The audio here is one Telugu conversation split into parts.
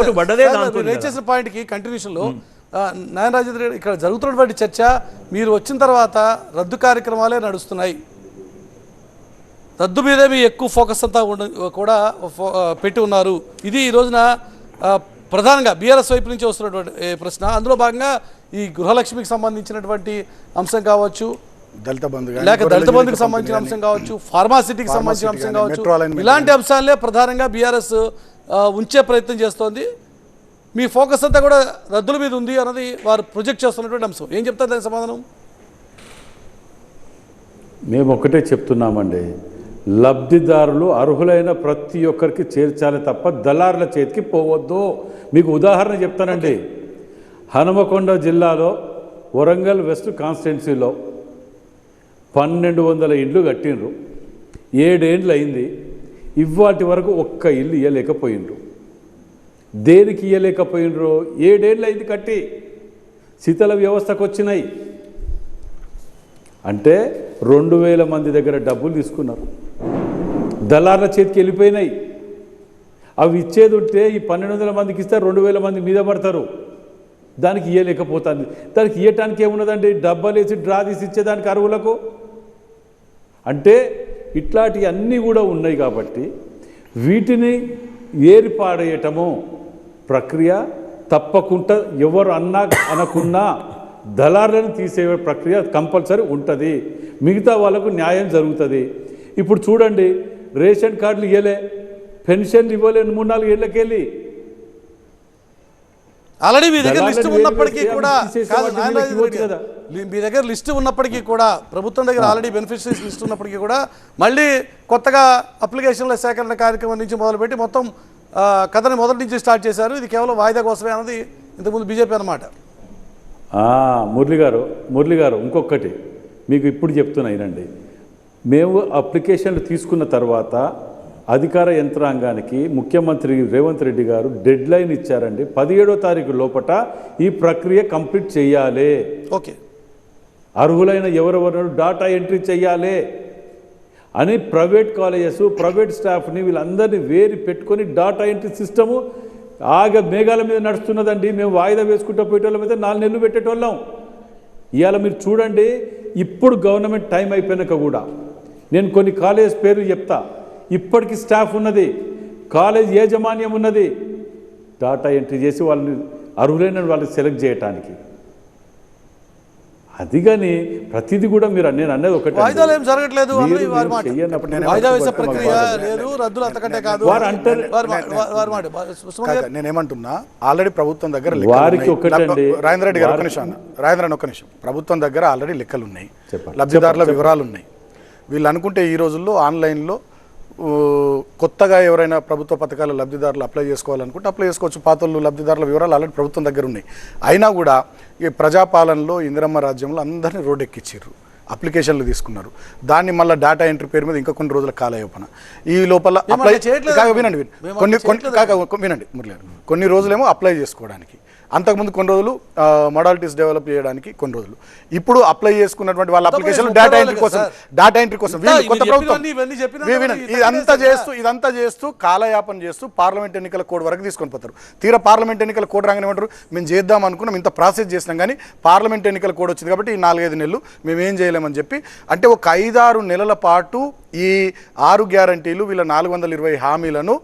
ఓటు పడ్డదే దాంతో రేట్ చేసిన పాయింట్కి కంటిన్యూషన్లో నాయన రాజేంద్ర రెడ్డి ఇక్కడ జరుగుతున్నటువంటి చర్చ మీరు వచ్చిన తర్వాత రద్దు కార్యక్రమాలే నడుస్తున్నాయి. రద్దు మీదే మీ ఎక్కువ ఫోకస్ అంతా కూడా పెట్టి ఉన్నారు. ఇది ఈ రోజున ప్రధానంగా బీఆర్ఎస్ వైపు నుంచి వస్తున్నటువంటి ప్రశ్న. అందులో భాగంగా ఈ గృహలక్ష్మికి సంబంధించినటువంటి అంశం కావచ్చు దళిత బంధు లేక దళిత బంధుకు సంబంధించిన అంశం కావచ్చు ఫార్మాసిటీకి సంబంధించిన ఫార్మాసిటీ అంశం కావచ్చు. ఇలాంటి అంశాలే ప్రధానంగా బీఆర్ఎస్ ఉంచే ప్రయత్నం చేస్తోంది. మీ ఫోకస్ అంతా కూడా రద్దుల మీద ఉంది అన్నది వారు ప్రొజెక్ట్ చేస్తున్నటువంటి అంశం. ఏం చెప్తారు దానికి సమాధానం? మేము ఒక్కటే చెప్తున్నామండి. లబ్ధిదారులు అర్హులైన ప్రతి ఒక్కరికి చేర్చాలి తప్ప దళారుల చేతికి పోవద్దు. మీకు ఉదాహరణ చెప్తానండి. హనుమకొండ జిల్లాలో వరంగల్ వెస్ట్ కాన్స్టిట్యున్సీలో పన్నెండు వందల ఇండ్లు కట్టిండ్రు. ఏడేండ్లు అయింది ఇవాటి వరకు ఒక్క ఇల్లు ఇయ్యలేకపోయిండ్రు. దేనికి ఇయ్యలేకపోయిండ్రు? ఏడేళ్ళు అయింది కట్టి. శీతల వ్యవస్థకు వచ్చినాయి అంటే రెండు వేల మంది దగ్గర డబ్బులు తీసుకున్నారు. దళార్ల చేతికి వెళ్ళిపోయినాయి. అవి ఇచ్చేది ఉంటే ఈ పన్నెండు వందల మందికి ఇస్తే రెండు వేల మంది మీద పడతారు. దానికి ఇయ్యలేకపోతుంది. దానికి ఇయ్యటానికి ఏమున్నదండి? డబ్బాలు వేసి డ్రా తీసి ఇచ్చేదానికి అరువులకు అంటే ఇట్లాంటివి అన్నీ కూడా ఉన్నాయి కాబట్టి వీటిని ఏర్పాడేయటము ప్రక్రియ తప్పకుండా ఎవరు అన్నా అనకున్నా దళారులను తీసే ప్రక్రియ కంపల్సరీ ఉంటుంది. మిగతా వాళ్ళకు న్యాయం జరుగుతుంది. ఇప్పుడు చూడండి రేషన్ కార్డులు ఇవ్వలే పెన్షన్లు ఇవ్వలే మూడు నాలుగు ఏళ్ళకెళ్ళి ఆల్రెడీ మీ దగ్గర లిస్ట్ ఉన్నప్పటికీ కూడా కాదు మీ దగ్గర లిస్ట్ ఉన్నప్పటికీ కూడా ప్రభుత్వం దగ్గర ఆల్రెడీ బెనిఫిషరీస్ లిస్ట్ ఉన్నప్పటికీ కూడా మళ్ళీ కొత్తగా అప్లికేషన్ల సేకరణ కార్యక్రమం నుంచి మొదలుపెట్టి మొత్తం కథని మొదటి నుంచి స్టార్ట్ చేశారు. ఇది కేవలం వాయిదా కోసమే అన్నది ఇంతకుముందు బీజేపీ అన్నమాట. ఆ, మురళి గారు మురళి గారు ఇంకొకటి మీకు ఇప్పుడు చెప్తున్నా వినండి. మేము అప్లికేషన్లు తీసుకున్న తర్వాత అధికార యంత్రాంగానికి ముఖ్యమంత్రి రేవంత్ రెడ్డి గారు డెడ్ లైన్ ఇచ్చారండి. పదిహేడో తారీఖు లోపట ఈ ప్రక్రియ కంప్లీట్ చేయాలి. ఓకే. అర్హులైన ఎవరెవరు డాటా ఎంట్రీ చేయాలి అని ప్రైవేట్ కాలేజెస్ ప్రైవేట్ స్టాఫ్ని వీళ్ళందరినీ వేరి పెట్టుకొని డాటా ఎంట్రీ సిస్టము ఆగ మేఘాల మీద నడుస్తున్నదండి. మేము వాయిదా వేసుకుంటూ పోయేటోళ్ళం అయితే నాలుగు నెలలు పెట్టేటోళ్ళం. ఇవాళ మీరు చూడండి ఇప్పుడు గవర్నమెంట్ టైం అయిపోయినాక కూడా నేను కొన్ని కాలేజ్ పేర్లు చెప్తా. ఇప్పటికి స్టాఫ్ ఉన్నది కాలేజ్ యాజమాన్యం ఉన్నది డాటా ఎంట్రీ చేసి వాళ్ళని అర్హులైన వాళ్ళని సెలెక్ట్ చేయటానికి అది కానీ ప్రతిదీ కూడా మీరు నేను అనేది ఒకటి వాయిదాలు ఏం జరగట్లేదు వాయిదా వేసే ప్రక్రియ. లేదు రద్దులు అంతకంటే కాదు వారు అంటారు- వారి మాట నేనేమంటున్నా ఆల్రెడీ ప్రభుత్వం దగ్గర వారికి. ఒకటండి. రాజేంద్ర రెడ్డి గారు ఒక నిమిషం అన్న. రాజేంద్ర ఒక నిమిషం ప్రభుత్వం దగ్గర ఆల్రెడీ లెక్కలు ఉన్నాయి చెప్పండి. లబ్ధిదారుల వివరాలు ఉన్నాయి వీళ్ళు అనుకుంటే ఈ రోజుల్లో ఆన్లైన్లో కొత్తగా ఎవరైనా ప్రభుత్వ పథకాల లబ్ధిదారులు అప్లై చేసుకోవాలనుకుంటే అప్లై చేసుకోవచ్చు. పాతలు లబ్ధిదారుల వివరాలు ఆల్రెడీ ప్రభుత్వం దగ్గర ఉన్నాయి. అయినా కూడా ఈ ప్రజాపాలనలో ఇందిరమ్మ రాజ్యంలో అందరినీ రోడ్ ఎక్కించారు అప్లికేషన్లు తీసుకున్నారు. దాన్ని మళ్ళీ డేటా ఎంట్రీ పేరు మీద ఇంకా కొన్ని రోజుల కాలయోపన. ఈ లోపల అప్లై. వినండి కొన్ని కొన్ని వినండి మురళి. కొన్ని రోజులేమో అప్లై చేసుకోవడానికి. అంతకుముందు కొన్ని రోజులు మోడాలిటీస్ డెవలప్ చేయడానికి కొన్ని రోజులు. ఇప్పుడు అప్లై చేసుకున్నటువంటి వాళ్ళ అప్లికేషన్ డేటా ఎంట్రీ కోసం. డేటా ఎంట్రీ కోసం. కొత్త ప్రభుత్వం ఇదంతా చేస్తూ ఇదంతా చేస్తూ కాలయాపన చేస్తూ పార్లమెంట్ ఎన్నికల కోడ్ వరకు తీసుకొని పోతారు. తీరా పార్లమెంట్ ఎన్నికల కోడ్ రాగానే ఏమంటారు? మేము చేద్దాం అనుకున్నాం ఇంత ప్రాసెస్ చేసినాం కానీ పార్లమెంట్ ఎన్నికల కోడ్ వచ్చింది కాబట్టి ఈ నాలుగైదు నెలలు మేము ఏం చేయలేమని చెప్పి అంటే ఒక ఐదారు నెలల పాటు ఈ ఆరు గ్యారంటీలు వీళ్ళ నాలుగు వందల ఇరవై హామీలను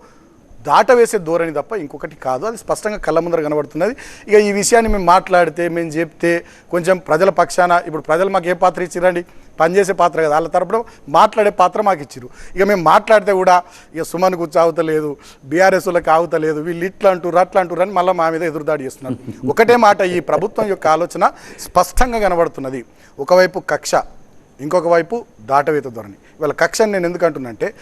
దాటవేసే ధోరణి తప్ప ఇంకొకటి కాదు. అది స్పష్టంగా కళ్ళ ముందర కనబడుతున్నది. ఇక ఈ విషయాన్ని మేము మాట్లాడితే మేము చెప్తే కొంచెం ప్రజల పక్షాన ఇప్పుడు ప్రజలు మాకు ఏ పాత్ర ఇచ్చిరండి పనిచేసే పాత్ర కదా. వాళ్ళ తరపున మాట్లాడే పాత్ర మాకు ఇచ్చిరు ఇక మేము మాట్లాడితే కూడా ఇక సుమన్ కూర్చో అవుతలేదు బీఆర్ఎస్ వాళ్ళకి ఆగుతలేదు వీళ్ళు ఇట్లా అంటారు అట్లా అంటారు అని మళ్ళీ మా మీద ఎదురుదాడి చేస్తున్నారు. ఒకటే మాట ఈ ప్రభుత్వం యొక్క ఆలోచన స్పష్టంగా కనబడుతున్నది. ఒకవైపు కక్ష ఇంకొక వైపు దాటవేత ధోరణి. ఇవాళ కక్షని నేను ఎందుకు అంటున్నంటే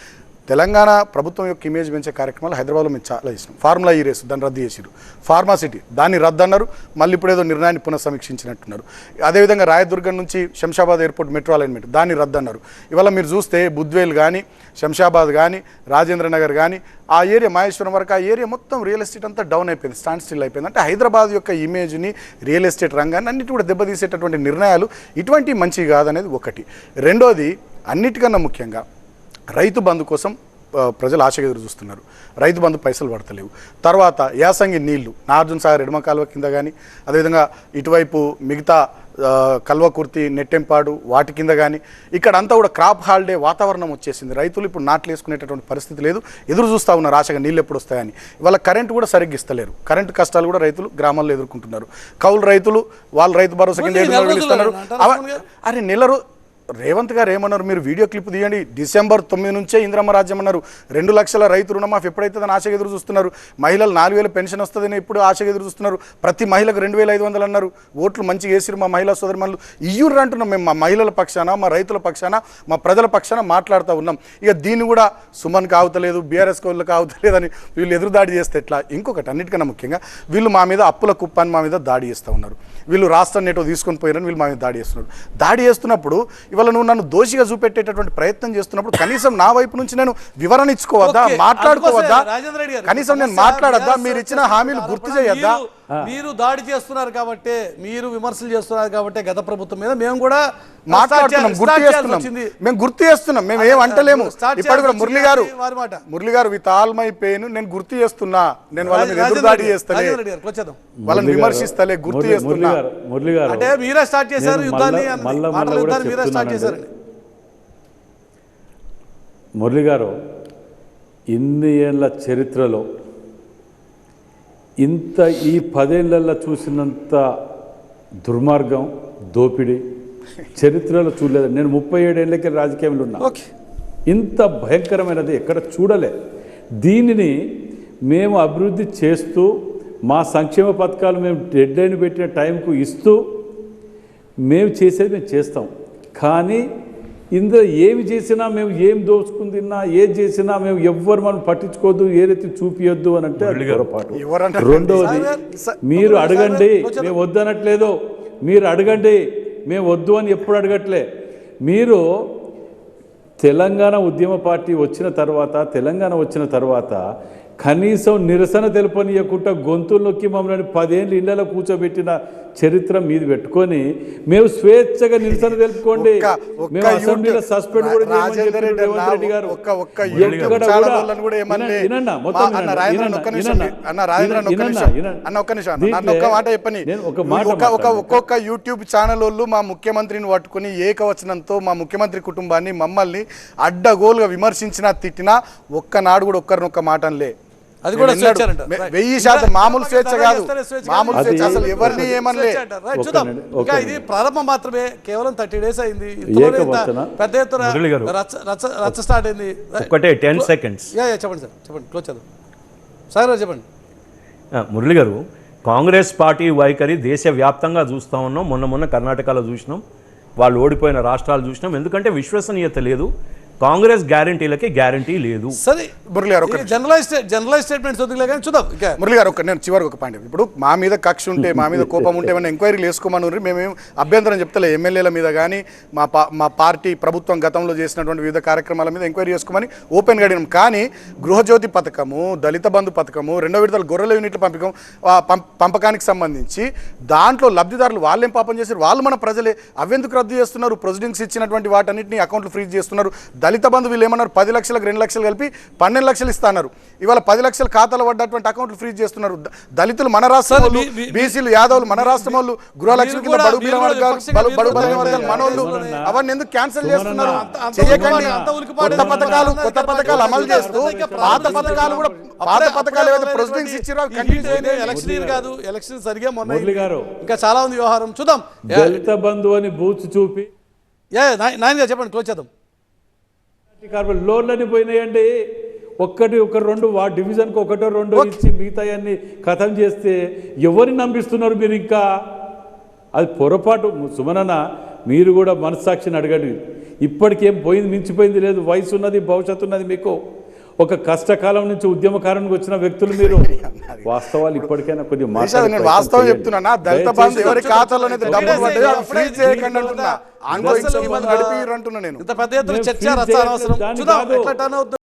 తెలంగాణ ప్రభుత్వం యొక్క ఇమేజ్ పెంచే కార్యక్రమాలు హైదరాబాద్లో మేము చాలా చేసినాం. ఫార్ములా ఈ రేసు దాన్ని రద్దు చేసిరు ఫార్మాసిటీ దాన్ని రద్దు అన్నారు మళ్ళీ ఇప్పుడు ఏదో నిర్ణయాన్ని పునఃసమీక్షించినట్టున్నారు. అదేవిధంగా రాయదుర్గం నుంచి శంషాబాద్ ఎయిర్పోర్ట్ మెట్రో అలైన్మెంట్ దాన్ని రద్దు అన్నారు ఇవాళ మీరు చూస్తే బుద్వేల్ కానీ శంషాబాద్ కానీ రాజేంద్ర నగర్ కానీ ఆ ఏరియా మహేశ్వరం వరకు ఆ ఏరియా మొత్తం రియల్ ఎస్టేట్ అంతా డౌన్ అయిపోయింది స్టాండ్ స్టిల్ అయిపోయింది. అంటే హైదరాబాద్ యొక్క ఇమేజ్ని రియల్ ఎస్టేట్ రంగాన్ని అన్నిటి కూడా దెబ్బతీసేటటువంటి నిర్ణయాలు ఇటువంటి మంచివి కాదనేది ఒకటి. రెండోది అన్నిటికన్నా ముఖ్యంగా రైతు బంధు కోసం ప్రజలు ఆశగా ఎదురు చూస్తున్నారు. రైతు బంధు పైసలు పడతలేవు. తర్వాత యాసంగి నీళ్ళు నార్జున సాగర్ ఎడమ కాలువ కింద కానీ అదేవిధంగా ఇటువైపు మిగతా కల్వకుర్తి నెట్టెంపాడు వాటి కింద కానీ ఇక్కడ అంతా కూడా క్రాప్ హాలిడే వాతావరణం వచ్చేసింది. రైతులు ఇప్పుడు నాట్లు వేసుకునేటటువంటి పరిస్థితి లేదు. ఎదురు చూస్తూ ఉన్నారు ఆశగా నీళ్ళు ఎప్పుడు వస్తాయని. ఇవాళ కరెంట్ కూడా సరిగ్గా ఇస్తలేరు. కరెంట్ కష్టాలు కూడా రైతులు గ్రామాల్లో ఎదుర్కొంటున్నారు. కౌలు రైతులు వాళ్ళు రైతు భరోసా కింద ఇస్తున్నారు? అరే నెల రో రేవంత్ గారు ఏమన్నారు? మీరు వీడియో క్లిప్ తీయండి. డిసెంబర్ తొమ్మిది నుంచే ఇంద్రమ్మ రాజ్యం అన్నారు. రెండు లక్షల రైతు రుణమాఫీ ఎప్పుడైతుందని ఆశ ఎదురు చూస్తున్నారు? మహిళలు నాలుగు వేల పెన్షన్ వస్తుందని ఇప్పుడు ఆశ ఎదురు చూస్తున్నారు. ప్రతి మహిళకు రెండు వేల ఐదు వందలు అన్నారు. ఓట్లు మంచిగా వేసిరు మా మహిళా సోదరిమణులు. ఇయ్యూరు అంటున్నాం మేము మా మహిళల పక్షాన మా రైతుల పక్షాన మా ప్రజల పక్షాన మాట్లాడుతూ ఉన్నాం. ఇక దీన్ని కూడా సుమన్ కావుతలేదు బీఆర్ఎస్ కోళ్ళకి కావుతలేదు అని వీళ్ళు ఎదురుదాడి చేస్తే ఎట్లా? ఇంకొకటి అన్నిటికన్నా ముఖ్యంగా వీళ్ళు మా మీద అప్పుల కుప్పాన్ని మా మీద దాడి చేస్తూ ఉన్నారు. వీళ్ళు రాష్ట్రం నేటో తీసుకొని పోయారని వీళ్ళు మా మీద దాడి చేస్తున్నారు. దాడి చేస్తున్నప్పుడు ఇవాళ నువ్వు నన్ను దోషిగా చూపెట్టేటటువంటి ప్రయత్నం చేస్తున్నప్పుడు కనీసం నా వైపు నుంచి నేను వివరణ ఇచ్చుకోవద్దా? మాట్లాడుకోవద్దా? కనీసం నేను మాట్లాడద్దా? మీరు ఇచ్చిన హామీలు గుర్తు చేయొద్దా? మీరు- దాడి చేస్తున్నారు కాబట్టి మీరు విమర్శలు చేస్తున్నారు కాబట్టి గత ప్రభుత్వం మీద మేము కూడా మాట్లాడుతున్నాం గుర్తు చేస్తున్నాం. వచ్చింది. మేము గుర్తు చేస్తున్నాం మేము ఏం అంటలేము. ఇప్పుడు కూడా మురళి గారు. మురళి గారు విత్ ఆల్ మై పెయిన్ నేను గుర్తు చేస్తున్నా. నేను వాళ్ళ మీద రాజేంద్ర ఎదురుదాడి రెడ్డి- చేస్తలే. రాజేంద్ర రెడ్డి గారు, వచ్చేద్దాం. వాళ్ళని విమర్శిస్తలే గుర్తు చేస్తున్నా. మురళి గారు. అంటే మీరే స్టార్ట్ చేశారు నేను యుద్ధాన్ని యుద్ధాన్ని మీరే స్టార్ట్. చేశారండి. మురళి గారు ఇన్ని ఏళ్ళ చరిత్రలో ఇంత ఈ పదేళ్ళలో చూసినంత దుర్మార్గం దోపిడీ చరిత్రలో చూడలేదు. నేను ముప్పై ఏడేళ్ళకి రాజకీయంలో ఉన్నా. ఓకే. ఇంత భయంకరమైనది ఎక్కడ చూడలే. దీనిని మేము అభివృద్ధి చేస్తూ మా సంక్షేమ పథకాలు మేము డెడ్ లైన్ పెట్టిన టైంకు ఇస్తూ మేము చేసేది మేము చేస్తాం. కానీ ఇందులో ఏమి చేసినా మేము ఏం దోచుకుని తిన్నా ఏది చేసినా మేము ఎవ్వరు మనం పట్టించుకోవద్దు ఏదైతే చూపియొద్దు అని అంటే పొరపాటు? రెండవది మీరు అడగండి మేము వద్దనట్లేదు మీరు అడగండి మేము వద్దు అని ఎప్పుడు అడగట్లే మీరు తెలంగాణ ఉద్యమ పార్టీ వచ్చిన తర్వాత తెలంగాణ వచ్చిన తర్వాత కనీసం నిరసన తెలుపనీయకుండా గొంతులు నొక్కి మమ్మల్ని పదేళ్ళు ఇళ్ళలో కూర్చోబెట్టిన చరిత్ర మీది పెట్టుకొని మేము స్వేచ్ఛగా నిరసన తెలుపుకోండి. మేము అసెంబ్లీలో సస్పెండ్ కూడా రెడ్డి గారు. ఒక్కొక్క యూట్యూబ్ ఛానల్ వాళ్ళు మా ముఖ్యమంత్రిని పట్టుకుని ఏకవచనంతో మా ముఖ్యమంత్రి కుటుంబాన్ని మమ్మల్ని అడ్డగోలుగా విమర్శించినా తిట్టినా ఒక్కనాడు కూడా ఒక్కరినొక్క మాట అనలే అది కూడా. వెయ్యి శాతం మామూలు స్వేచ్ఛ కాదు. మామూలు. స్వేచ్ఛ అసలు ఎవరిని ఏమనలే. చూద్దాం. ఇంకా ఇది. ప్రారంభం మాత్రమే కేవలం థర్టీ డేస్ అయింది. పెద్ద ఎత్తున మురళి గారు. రచ్చ స్టార్ట్ అయింది. ఒక్కటే 10 seconds. యా యా చెప్పండి సార్. చెప్పండి. క్లోజ్ చేద్దాం. సార్ చెప్పండి. మురళి గారు కాంగ్రెస్ పార్టీ వైఖరి దేశవ్యాప్తంగా చూస్తూ ఉన్నాం. మొన్న మొన్న కర్ణాటకలో చూసినాం. వాళ్ళు ఓడిపోయిన రాష్ట్రాలు చూసినాం. ఎందుకంటే విశ్వసనీయత లేదు. కాంగ్రెస్ గ్యారంటీలకి గ్యారంటీ లేదు. సరే మురళి గారు ఒక్క జనరలైజ్ జనరలైజ్ స్టేట్మెంట్స్ వద్దులే కానీ చూద్దాం. మురళి గారు ఒక నేను చివరికి ఒక పాయింట్ ఇప్పుడు మా మీద కక్ష ఉంటే మా మీద కోపం ఉంటే ఏమైనా ఎంక్వైరీలు వేసుకోమని మేమేం అభ్యంతరం చెప్తలే ఎమ్మెల్యేల మీద కానీ మా పా మా పార్టీ ప్రభుత్వం గతంలో చేసినటువంటి వివిధ కార్యక్రమాల మీద ఎంక్వైరీ చేసుకోమని ఓపెన్గా అడిగినాం. కానీ గృహజ్యోతి పథకము దళిత బంధు పథకము రెండో విడతల గొర్రెల యూనిట్ల పంపకం పంపకానికి సంబంధించి దాంట్లో లబ్ధిదారులు వాళ్ళేం పాపం చేశారు? వాళ్ళు మన ప్రజలే. అవెందుకు రద్దు చేస్తున్నారు? ప్రొసీడింగ్స్ ఇచ్చినటువంటి వాటన్నిటిని అకౌంట్లు ఫ్రీజ్ చేస్తున్నారు. దళిత బంధు వీళ్ళు ఏమన్నారు? పది లక్షలకు రెండు లక్షలు కలిపి పన్నెండు లక్షలు ఇస్తున్నారు ఇవాళ పది లక్షల ఖాతాలో పడ్డటువంటి అకౌంట్లు ఫ్రీజ్ చేస్తున్నారు. దళితులు మన రాష్ట్రం బీసీలు యాదవులు మన రాష్ట్రం వాళ్ళు గృహలక్ష్మి కింద కూడా- బడుగు వర్గాలు మనోళ్ళు అవన్నీ ఎందుకు క్యాన్సిల్ చేస్తున్నారు? అంత- అంత చేయకండి కొత్త పథకాలు? కొత్త పథకాలు అమలు చేస్తూ ఇంకా పాత. పథకాలు కూడా పాత పథకాలు ఏవైతే ప్రొసీడింగ్స్ ఇచ్చారో ఎలక్షన్ ఇయర్ కాదు ఎలక్షన్ సరిగా మొన్న. ఇంకా చాలా ఉంది వ్యవహారం. చూద్దాం. దళిత బంధు అని బూచి చూపి యా నాయన చెప్పండి క్లోజ్ చేద్దాం. కార్బన్ లోన్లని పోయినాయండి. ఒక్కటి ఒక రెండు వా డివిజన్కి ఒకటో రెండో ఇచ్చి మిగతాయన్ని కథం చేస్తే ఎవరిని నమ్మిస్తున్నారు మీరు ఇంకా? అది పొరపాటు. సుమనన్న మీరు కూడా మనస్సాక్షిని అడగండి. ఇప్పటికేం పోయింది మించిపోయింది లేదు. వయసు ఉన్నది భవిష్యత్తు ఉన్నది మీకు. ఒక కష్టకాలం నుంచి ఉద్యమకారానికి వచ్చిన వ్యక్తులు మీరు వాస్తవాలు ఇప్పటికైనా కొద్దిగా వాస్తవం. చెప్తున్నా దళిత బంధు ఎవరి ఫ్రీజ్ చేయకండి అంటున్నా ఆన్గోయింగ్ స్కీమ్ నడిపి అంటున్నా నేను ఇంత పెద్ద ఎత్తున చర్చ చూద్దాం. ఎట్లా